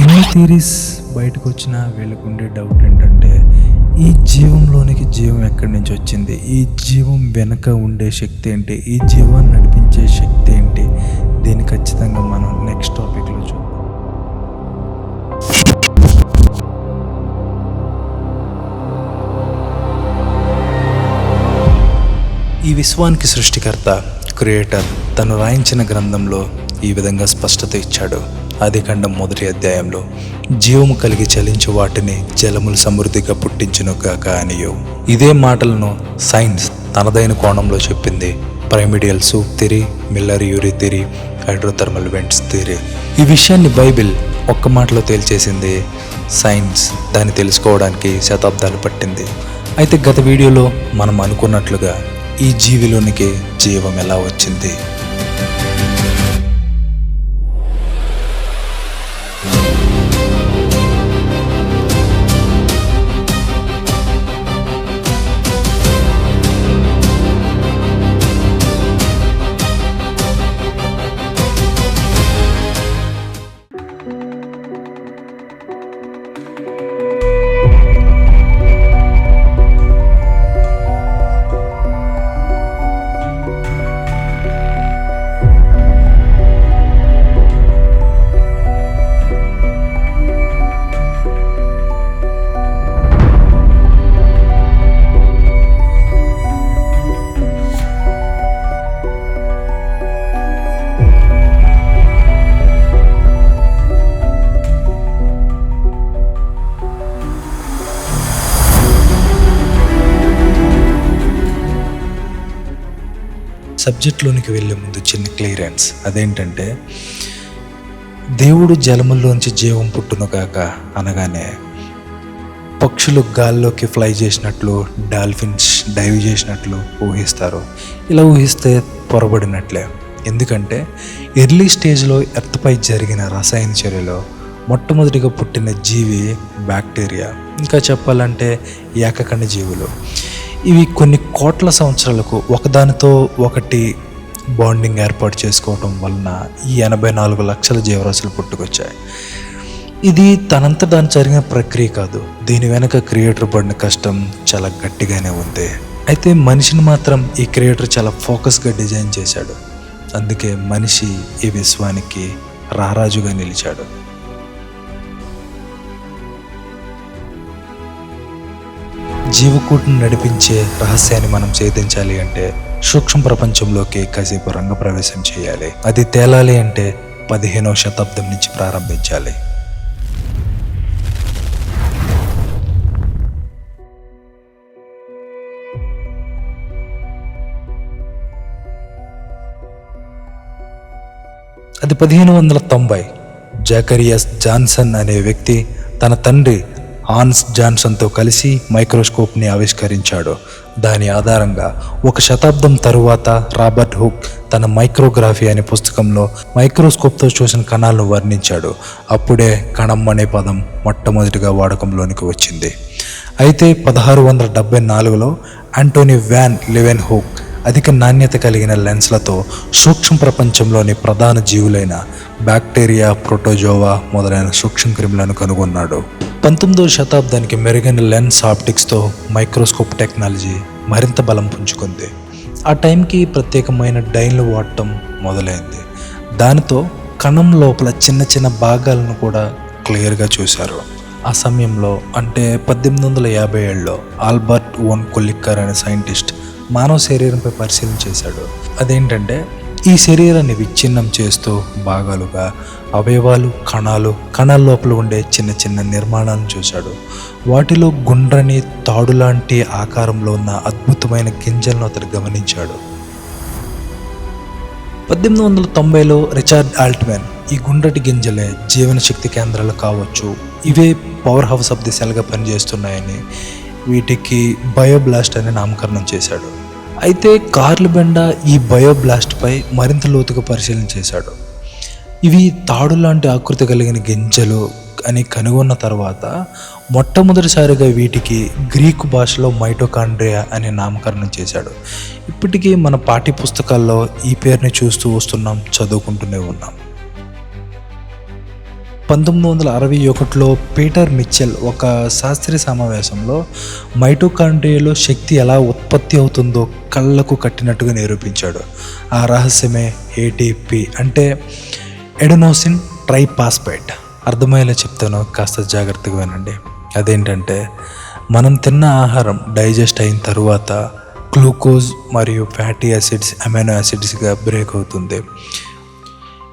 ఎన్ని థీరీస్ బయటకు వచ్చినా వీళ్ళకుండే డౌట్ ఏంటంటే ఈ జీవంలోనికి జీవం ఎక్కడి నుంచి వచ్చింది? ఈ జీవం వెనక ఉండే శక్తి ఏంటి? ఈ జీవాన్ని నడిపించే శక్తి ఏంటి? దీన్ని ఖచ్చితంగా మనం నెక్స్ట్ టాపిక్లో చూద్దాం. ఈ విశ్వానికి సృష్టికర్త క్రియేటర్ తను రాయించిన గ్రంథంలో ఈ విధంగా స్పష్టత ఇచ్చాడు. ఆదికాండం మొదటి అధ్యాయంలో జీవము కలిగి చలించు వాటిని జలములు సమృద్ధిగా పుట్టించును గాక అనియో. ఇదే మాటలను సైన్స్ తనదైన కోణంలో చెప్పింది. Primordial soup theory Miller Urey theory hydrothermal vents theory ఈ విషయాన్ని బైబిల్ ఒక్క మాటలో తేల్చేసింది. సైన్స్ దాన్ని తెలుసుకోవడానికి శతాబ్దాలు పట్టింది. అయితే గత వీడియోలో మనం అనుకున్నట్లుగా ఈ జీవిలోనికి జీవం ఎలా వచ్చింది? సబ్జెక్ట్లోనికి వెళ్ళే ముందు చిన్న క్లియరెన్స్. అదేంటంటే దేవుడు జలముల్లోంచి జీవం పుట్టునుగాక అనగానే పక్షులు గాల్లోకి ఫ్లై చేసినట్లు డాల్ఫిన్స్ డైవ్ చేసినట్లు ఊహిస్తారు. ఇలా ఊహిస్తే పొరబడినట్లే. ఎందుకంటే ఎర్లీ స్టేజ్లో ఎర్త్పై జరిగిన రసాయన చర్యలో మొట్టమొదటిగా పుట్టిన జీవి బ్యాక్టీరియా. ఇంకా చెప్పాలంటే ఏకకణ జీవులు. ఇవి కొన్ని కోట్ల సంవత్సరాలకు ఒకదానితో ఒకటి బాండింగ్ ఏర్పాటు చేసుకోవటం వలన ఈ ఎనభై నాలుగు లక్షల జీవరాశులు పుట్టుకొచ్చాయి. ఇది తనంత దాని జరిగిన ప్రక్రియ కాదు. దీని వెనక క్రియేటర్ పడిన కష్టం చాలా గట్టిగానే ఉంది. అయితే మనిషిని మాత్రం ఈ క్రియేటర్ చాలా ఫోకస్గా డిజైన్ చేశాడు. అందుకే మనిషి ఈ విశ్వానికి రారాజుగా నిలిచాడు. జీవకూటిని నడిపించే రహస్యాన్ని మనం ఛేదించాలి అంటే సూక్ష్మ ప్రపంచంలోకి కాసేపు రంగప్రవేశం చేయాలి. అది తేలాలి అంటే పదిహేనవ శతాబ్దం నుంచి ప్రారంభించాలి. అది పదిహేను వందల తొంభై. జాకరియస్ జాన్సన్ అనే వ్యక్తి తన తండ్రి ఆన్స్ జాన్సన్తో కలిసి మైక్రోస్కోప్ని ఆవిష్కరించాడు. దాని ఆధారంగా ఒక శతాబ్దం తరువాత రాబర్ట్ హుక్ తన మైక్రోగ్రఫీ అనే పుస్తకంలో మైక్రోస్కోప్తో చూసిన కణాలను వర్ణించాడు. అప్పుడే కణం అనే పదం మొట్టమొదటిగా వాడకంలోనికి వచ్చింది. అయితే పదహారు వందల డెబ్బై నాలుగులో ఆంటోనీ వ్యాన్ లెవెన్ హుక్ అధిక నాణ్యత కలిగిన లెన్స్లతో సూక్ష్మ ప్రపంచంలోని ప్రధాన జీవులైన బ్యాక్టీరియా ప్రోటోజోవా మొదలైన సూక్ష్మ క్రిములను కనుగొన్నాడు. పంతొమ్మిదవ శతాబ్దానికి మెరుగైన లెన్స్ ఆప్టిక్స్తో మైక్రోస్కోప్ టెక్నాలజీ మరింత బలం పుంజుకుంది. ఆ టైంకి ప్రత్యేకమైన డైన్లు వాడటం మొదలైంది. దానితో కణం లోపల చిన్న చిన్న భాగాలను కూడా క్లియర్గా చూశారు. ఆ సమయంలో అంటే పద్దెనిమిది వందల యాభై ఏళ్ళలో ఆల్బర్ట్ ఓన్ కొల్లిక్కర్ అనే సైంటిస్ట్ మానవ శరీరంపై పరిశీలన చేశాడు. అదేంటంటే ఈ శరీరాన్ని విచ్ఛిన్నం చేస్తూ భాగాలుగా అవయవాలు కణాలు కణాల లోపల ఉండే చిన్న చిన్న నిర్మాణాలను చూశాడు. వాటిలో గుండ్రని తాడు లాంటి ఆకారంలో ఉన్న అద్భుతమైన గింజలను అతడు గమనించాడు. పద్దెనిమిది వందల తొంభైలో రిచార్డ్ ఆల్ట్మెన్ ఈ గుండ్రటి గింజలే జీవన శక్తి కేంద్రాలు కావచ్చు. ఇవే పవర్ హౌస్ ఆఫ్ ది సెల్గా పనిచేస్తున్నాయని వీటికి బయోబ్లాస్ట్ అని నామకరణం చేశాడు. అయితే కార్ల్ బెండా ఈ బయోబ్లాస్ట్పై మరింత లోతుగా పరిశీలన చేశాడు. ఇవి తాడు లాంటి ఆకృతి కలిగిన గింజలు అని కనుగొన్న తర్వాత మొట్టమొదటిసారిగా వీటికి గ్రీకు భాషలో మైటోకాండ్రియా అనే నామకరణం చేశాడు. ఇప్పటికీ మన పాఠ్య పుస్తకాల్లో ఈ పేరుని చూస్తూ వస్తున్నాం చదువుకుంటూనే ఉన్నాం. పంతొమ్మిది వందల అరవై ఒకటిలో పీటర్ మిచ్చెల్ ఒక శాస్త్రీయ సమావేశంలో మైటోకాండ్రియాలో శక్తి ఎలా ఉత్పత్తి అవుతుందో కళ్ళకు కట్టినట్టుగా నిరూపించాడు. ఆ రహస్యమే ఏటీపీ అంటే ఎడనోసిన్ ట్రైపాస్పైట్. అర్థమయ్యేలా చెప్తాను కాస్త జాగ్రత్తగా వినండి. అదేంటంటే మనం తిన్న ఆహారం డైజెస్ట్ అయిన తర్వాత గ్లూకోజ్ మరియు ఫ్యాటీ యాసిడ్స్ అమైనో యాసిడ్స్గా బ్రేక్ అవుతుంది.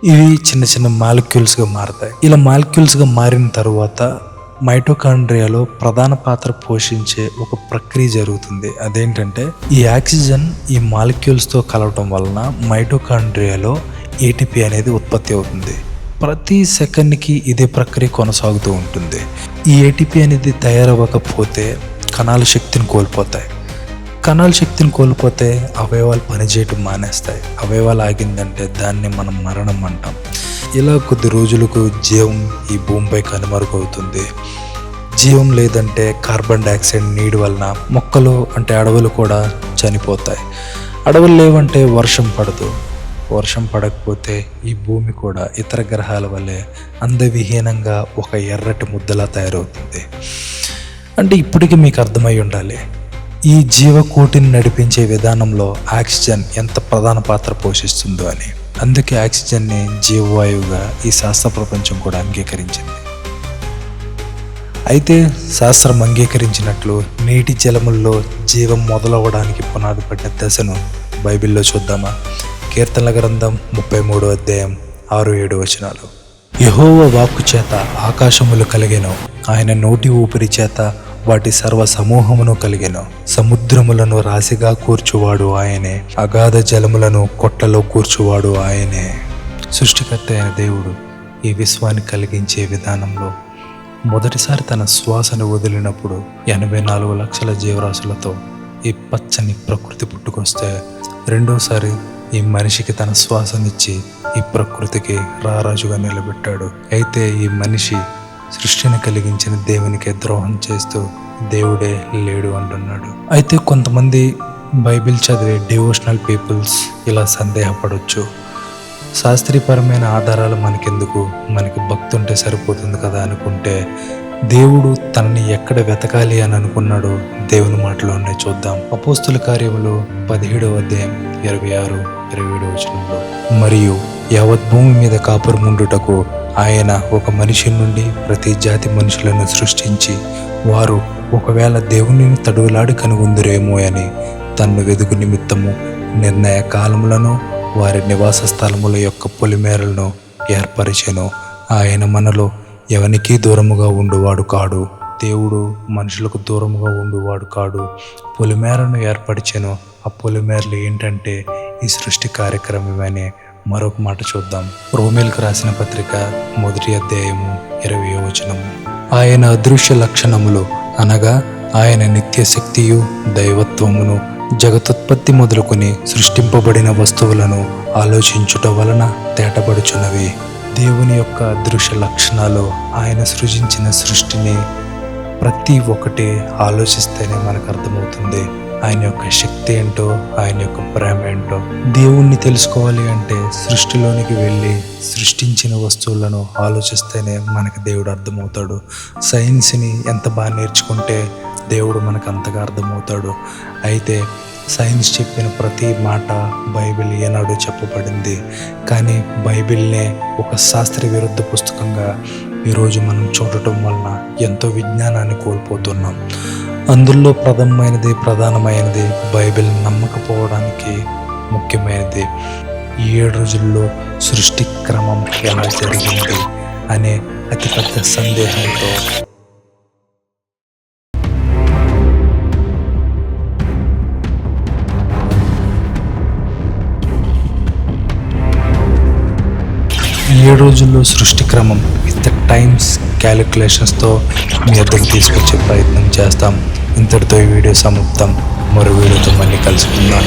ఇవి చిన్న చిన్న మాలిక్యూల్స్గా మారుతాయి. ఇలా మాలిక్యూల్స్గా మారిన తర్వాత మైటోకాండ్రియాలో ప్రధాన పాత్ర పోషించే ఒక ప్రక్రియ జరుగుతుంది. అదేంటంటే ఈ ఆక్సిజన్ ఈ మాలిక్యూల్స్తో కలవటం వలన మైటోకాండ్రియాలో ఏటీపీ అనేది ఉత్పత్తి అవుతుంది. ప్రతి సెకండ్కి ఇదే ప్రక్రియ కొనసాగుతూ ఉంటుంది. ఈ ఏటీపీ అనేది తయారవ్వకపోతే కణాల శక్తిని కోల్పోతాయి. కణాల శక్తిని కోల్పోతే అవయవాలు పనిచేయటం మానేస్తాయి. అవయవాలు ఆగిందంటే దాన్ని మనం మరణం అంటాం. ఇలా కొద్ది రోజులకు జీవం ఈ భూమిపై కనుమరుగవుతుంది. జీవం లేదంటే కార్బన్ డైఆక్సైడ్ నీటి వలన మొక్కలు అంటే అడవులు కూడా చనిపోతాయి. అడవులు లేవంటే వర్షం పడదు. వర్షం పడకపోతే ఈ భూమి కూడా ఇతర గ్రహాల వల్లే అందవిహీనంగా ఒక ఎర్రటి ముద్దలా తయారవుతుంది. అంటే ఇప్పటికీ మీకు అర్థమై ఉండాలి. ఈ జీవకోటిని నడిపించే విధానంలో ఆక్సిజన్ ఎంత ప్రధాన పాత్ర పోషిస్తుందో అని. అందుకే ఆక్సిజన్ని జీవవాయువుగా ఈ శాస్త్ర ప్రపంచం కూడా అంగీకరించింది. అయితే శాస్త్రం అంగీకరించినట్లు నీటి జలముల్లో జీవం మొదలవ్వడానికి పునాది పడిన దశను బైబిల్లో చూద్దామా? కీర్తనల గ్రంథం ముప్పై మూడో అధ్యాయం ఆరు ఏడు వచనాలు. యహోవ వాక్కు చేత ఆకాశములు కలిగెను. ఆయన నోటి ఊపిరి చేత వాటి సర్వ సమూహమును కలిగెను. సముద్రములను రాశిగా కూర్చువాడు ఆయనే. అగాధ జలములను కొట్టలో కూర్చువాడు ఆయనే. సృష్టికర్త అయిన దేవుడు ఈ విశ్వాన్ని కలిగించే విధానంలో మొదటిసారి తన శ్వాసను వదిలినప్పుడు ఎనభై నాలుగు లక్షల జీవరాశులతో ఈ పచ్చని ప్రకృతి పుట్టుకొస్తే రెండోసారి ఈ మనిషికి తన శ్వాసనిచ్చి ఈ ప్రకృతికి రారాజుగా నిలబెట్టాడు. అయితే ఈ మనిషి సృష్టిని కలిగించిన దేవునికి ద్రోహం చేస్తూ దేవుడే లేడు అంటున్నాడు. అయితే కొంతమంది బైబిల్ చదివే డివోషనల్ పీపుల్స్ ఇలా సందేహపడవచ్చు శాస్త్రీయపరమైన ఆధారాలు మనకెందుకు? మనకి భక్తుంటే సరిపోతుంది కదా అనుకుంటే దేవుడు తనని ఎక్కడ వెతకాలి అని అనుకున్నాడో దేవుని మాటలోనే చూద్దాం. అపోస్తుల కార్యములో పదిహేడవ అధ్యాయం ఇరవై ఆరు ఇరవై ఏడవ వచనంలో. మరియు యావత్ భూమి మీద కాపురముండుటకు ఆయన ఒక మనిషి నుండి ప్రతి జాతి మనుషులను సృష్టించి వారు ఒకవేళ దేవుని తడువులాడి కనుగొందురేమో అని తన్ను వెదుగు నిమిత్తము నిర్ణయ కాలములను వారి నివాస స్థలముల యొక్క పొలిమేరలను ఏర్పరిచెను. ఆయన మనలో ఎవనికి దూరముగా ఉండువాడు కాడు. దేవుడు మనుషులకు దూరముగా ఉండువాడు కాడు. పొలిమేరను ఏర్పరిచెను. ఆ పొలిమేరలు ఏంటంటే ఈ సృష్టి కార్యక్రమమనే. మరొక మాట చూద్దాం. రోమేల్కు రాసిన పత్రిక మొదటి అధ్యాయము ఇరవై వచనము. ఆయన అదృశ్య లక్షణములు అనగా ఆయన నిత్య శక్తియు దైవత్వమును జగతుత్పత్తి మొదలుకొని సృష్టింపబడిన వస్తువులను ఆలోచించుట వలన తేటపడుచున్నవి. దేవుని యొక్క అదృశ్య లక్షణాలు ఆయన సృజించిన సృష్టిని ప్రతి ఒక్కటి ఆలోచిస్తేనే మనకు అర్థమవుతుంది. ఆయన యొక్క శక్తి ఏంటో ఆయన యొక్క ప్రేమ ఏంటో దేవుణ్ణి తెలుసుకోవాలి అంటే సృష్టిలోనికి వెళ్ళి సృష్టించిన వస్తువులను ఆలోచిస్తేనే మనకు దేవుడు అర్థమవుతాడు. సైన్స్ని ఎంత బాగా నేర్చుకుంటే దేవుడు మనకు అంతగా అర్థమవుతాడు. అయితే సైన్స్ చెప్పిన ప్రతి మాట బైబిల్ ఏనాడు చెప్పబడింది. కానీ బైబిల్నే ఒక శాస్త్ర విరుద్ధ పుస్తకంగా ఈరోజు మనం చూడటం వలన ఎంతో విజ్ఞానాన్ని కోల్పోతున్నాం. అందులో ప్రథమమైనది ప్రధానమైనది బైబిల్ నమ్మకపోవడానికి ముఖ్యమైనది. ఈ ఏడు రోజుల్లో సృష్టి క్రమం ఎలా జరిగింది అనే అతిపెద్ద సందేహంతో. ఈ ఏడు రోజుల్లో సృష్టి క్రమం విత్ టైమ్స్ క్యాలిక్యులేషన్స్తో మీ వద్దకు తీసుకొచ్చే ప్రయత్నం చేస్తాం. ఇంతటితో ఈ వీడియో సమాప్తం. మరో వీడియోతో మళ్ళీ కలుసుకుందాం.